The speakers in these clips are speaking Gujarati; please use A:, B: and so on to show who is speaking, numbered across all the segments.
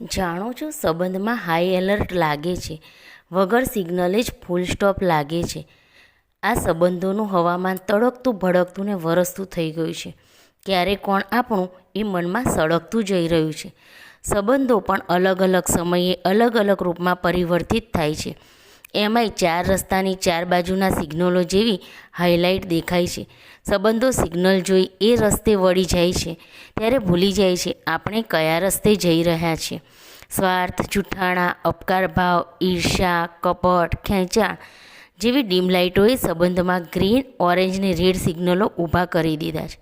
A: જાણો છો, સંબંધમાં હાઈ એલર્ટ લાગે છે. વગર સિગ્નલે જ ફૂલ સ્ટોપ લાગે છે. આ સંબંધોનું હવામાન તડકતું ભડકતું ને વરસતું થઈ ગયું છે. ક્યારે કોણ આપણું એ મનમાં સળગતું જઈ રહ્યું છે. સંબંધો પણ અલગ અલગ સમયે અલગ અલગ રૂપમાં પરિવર્તિત થાય છે. એમાંય ચાર રસ્તાની ચાર બાજુના સિગ્નલો જેવી હાઇલાઇટ દેખાય છે. સંબંધો સિગ્નલ જોઈ એ રસ્તે વળી જાય છે. ત્યારે ભૂલી જાય છે આપણે કયા રસ્તે જઈ રહ્યા છીએ. સ્વાર્થ જૂઠાણા અપકાર ભાવ ઈર્ષા કપટ ખેંચાણ જેવી ડીમ લાઇટોએ સંબંધમાં ગ્રીન ઓરેન્જ ને રેડ સિગ્નલો ઊભા કરી દીધા છે.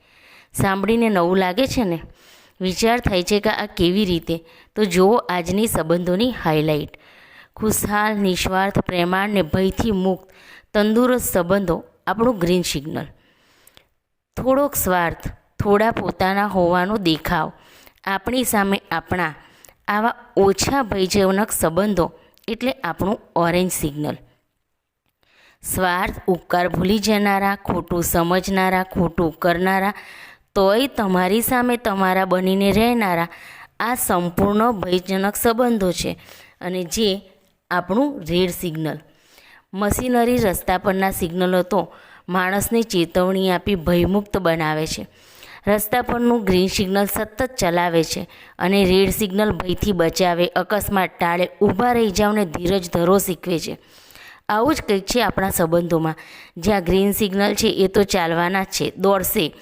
A: સાંભળીને નવું લાગે છે ને? વિચાર થાય છે કે આ કેવી રીતે? તો જુઓ આજની સંબંધોની હાઇલાઇટ ખુશહાલ, નિસ્વાર્થ, પ્રેમાળ ને ભયથી મુક્ત, તંદુરસ્ત સંબંધો, આપણું ગ્રીન સિગ્નલ થોડોક સ્વાર્થ, થોડા પોતાના હોવાનો દેખાવ, આપણી સામે આપણા, આવા ઓછા ભયજનક સંબંધો એટલે આપણું ઓરેન્જ સિગ્નલ સ્વાર્થ ઉપકાર ભૂલી જનારા, ખોટું સમજનારા, ખોટું કરનારા, તોય તમારી સામે તમારા બનીને રહેનારા, આ સંપૂર્ણ ભયજનક સંબંધો છે. અને જે આપણું રેડ સિગ્નલ. મશીનરી રસ્તા પરના સિગ્નલો તો માણસને ચેતવણી આપી ભયમુક્ત બનાવે છે. રસ્તા પરનું ગ્રીન સિગ્નલ સતત ચલાવે છે અને રેડ સિગ્નલ ભયથી બચાવે, અકસ્માત ટાળે, ઊભા રહી જાવ અને ધીરજ ધરો શીખવે છે. આવું જ કંઈક છે આપણા સંબંધોમાં. જ્યાં ગ્રીન સિગ્નલ છે એ તો ચાલવાના જ છે, દોડશે.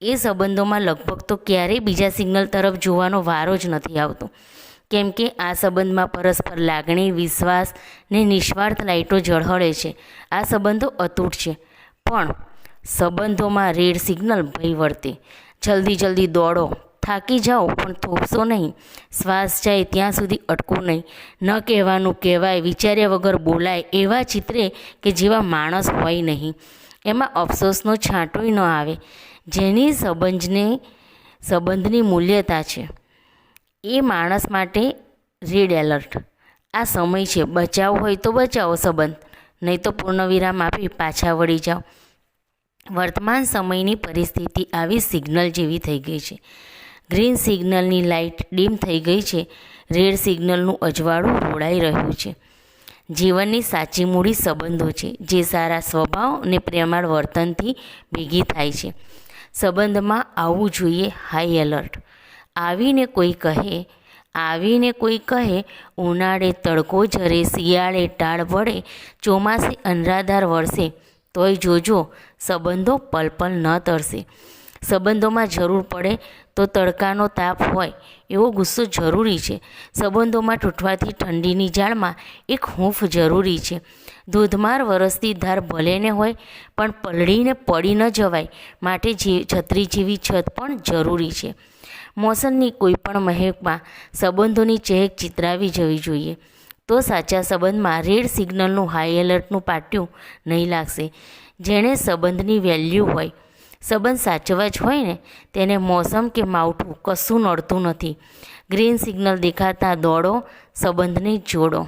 A: એ સંબંધોમાં લગભગ તો ક્યારેય બીજા સિગ્નલ તરફ જોવાનો વારો જ નથી આવતો. કેમ કે આ સંબંધમાં પરસ્પર લાગણી, વિશ્વાસ ને નિસ્વાર્થ લાઇટો ઝળહળે છે. આ સંબંધો અતૂટ છે. પણ સંબંધોમાં રેડ સિગ્નલ ભય વર્તે. જલ્દી જલ્દી દોડો. થાકી જાઓ, પણ થોપશો નહીં. શ્વાસ જાય ત્યાં સુધી અટકો નહીં. ન કહેવાનું કહેવાય, વિચાર્યા વગર બોલાય એવા ચિત્રે કે જેવા માણસ હોય નહીં. એમાં અફસોસનો છાંટોય ન આવે. જેની સંબંધને સંબંધની મૂલ્યતા છે. એ માણસ માટે રેડ એલર્ટ આ સમય છે, બચાવ હોય તો બચાવો સંબંધ, નહીં તો પૂર્ણવિરામ આપી પાછા વળી જાઓ. વર્તમાન સમયની પરિસ્થિતિ આવી સિગ્નલ જેવી થઈ ગઈ છે. ગ્રીન સિગ્નલની લાઇટ ડીમ થઈ ગઈ છે, રેડ સિગ્નલનું અજવાળું રોડાઈ રહ્યું છે. જીવનની સાચી મૂડી સંબંધો છે, જે સારા સ્વભાવ અને પ્રેમાળ વર્તનથી ભેગી થાય છે. સંબંધમાં આવવું જોઈએ હાઈ એલર્ટ આવીને કોઈ કહે, આવીને કોઈ કહે, ઉનાળે તડકો ઝરે, શિયાળે ટાળ વળે, ચોમાસે અનરાધાર વરસે, તોય જોજો, સંબંધો પલપલ ન તરશે સંબંધોમાં જરૂર પડે તો તડકાનો તાપ હોય, એવો ગુસ્સો જરૂરી છે. સંબંધોમાં તૂટવાથી ઠંડીની જાળમાં એક હૂંફ જરૂરી છે. ધોધમાર વરસતી ધાર ભલે ને હોય, પણ પલળીને પડી ન જવાય, માટે જે છત્રી જેવી છત પણ જરૂરી છે. મોસમની કોઈ પણ મહેકમાં સંબંધોની ચહેક ચિતરાવી જવી જોઈએ. તો સાચા સંબંધમાં રેડ સિગ્નલનું હાઈ એલર્ટનું પાટિયું નહીં લાગશે. જેણે સંબંધની વેલ્યુ હોય, સંબંધ સાચવા જ હોય ને, તેને મોસમ કે માવઠું કશું નડતું નથી. ગ્રીન સિગ્નલ દેખાતા દોડો, સંબંધને જોડો.